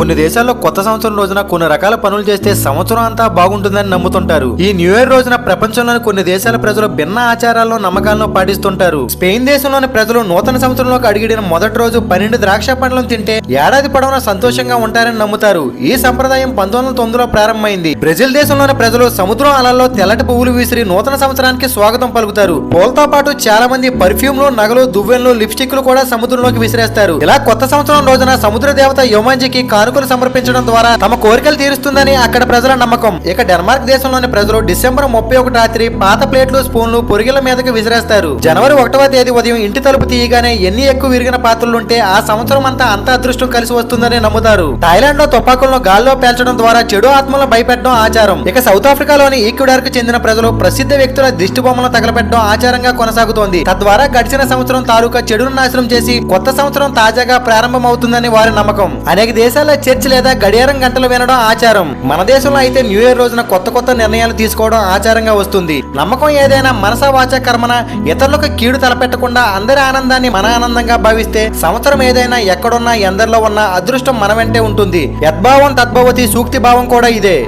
కొన్ని దేశాల్లో కొత్త సంవత్సరం రోజున కొన్ని రకాల పనులు చేస్తే సంవత్సరం అంతా బాగుంటుందని నమ్ముతుంటారు. ఈ న్యూ ఇయర్ రోజున ప్రపంచంలోని కొన్ని దేశాల ప్రజలు భిన్న ఆచారాల్లో నమ్మకాలను పాటిస్తుంటారు. స్పెయిన్ దేశంలోని ప్రజలు నూతన సంవత్సరంలోకి అడిగిన మొదటి రోజు పన్నెండు ద్రాక్ష పండ్లను తింటే ఏడాది పొడవునా సంతోషంగా ఉంటారని నమ్ముతారు. ఈ సంప్రదాయం పంతొమ్మిది వందల తొమ్మిదిలో ప్రారంభమైంది. బ్రెజిల్ దేశంలోని ప్రజలు సముద్రం అలల్లో తెల్లటి పువ్వులు విసిరి నూతన సంవత్సరానికి స్వాగతం పలుకుతారు. పూలతో పాటు చాలా మంది పర్ఫ్యూమ్లు నగలు దువ్వెన్లు లిప్స్టిక్లు కూడా సముద్రంలోకి విసిరేస్తారు. ఇలా కొత్త సంవత్సరం రోజున సముద్ర దేవత యోమాంజికి కానుకలు సమర్పించడం ద్వారా తమ కోరికలు తీరుస్తుందని అక్కడ ప్రజల నమ్మకం. ఇక డెన్మార్క్ దేశంలోని ప్రజలు డిసెంబర్ ముప్పై ఒకటి రాత్రి పాత ప్లేట్లు స్పూన్లు పొరిగిల మీదకి విసిరేస్తారు. జనవరి ఒకటవ తేదీ ఉదయం ఇంటి తలుపు తీయగానే ఎన్ని ఎక్కువ విరిగిన పాత్రలుంటే ఆ సంవత్సరం అంతా అంత అదృష్టం కలిసి వస్తుందని నమ్ముతారు. థాయిలాండ్లో తుపాకులను గాల్లో పేల్చడం ద్వారా చెడు ఆత్మలను భయపెట్టడం ఆచారం. ఇక సౌత్ ఆఫ్రికాలోని ఈక్విడార్కు చెందిన ప్రజలు ప్రసిద్ధ వ్యక్తుల దిష్టి బొమ్మలను తగలపెట్టడం ఆచారంగా కొనసాగుతోంది. తద్వారా గడిచిన సంవత్సరం తాలూకా చెడును నాశనం చేసి కొత్త సంవత్సరం తాజాగా ప్రారంభమవుతుందని వారి నమ్మకం. అనేక దేశాల్లో చర్చ్ లేదా గడియారం గంటలు వినడం ఆచారం. మన దేశంలో అయితే న్యూ ఇయర్ రోజున కొత్త కొత్త నిర్ణయాలు తీసుకోవడం ఆచారంగా వస్తుంది. నమ్మకం ఏదైనా మనస వాచ కర్మన? ఇతరులకు కీడు తలపెట్టకుండా అందరి ఆనందాన్ని మన ఆనందంగా భావిస్తే సంవత్సరం ఏదైనా ఎక్కడున్నా ఎందరిలో ఉన్నా అదృష్టం మన వెంటే ఉంటుంది. యద్భావం తద్భవతి సూక్తి భావం కూడా ఇదే.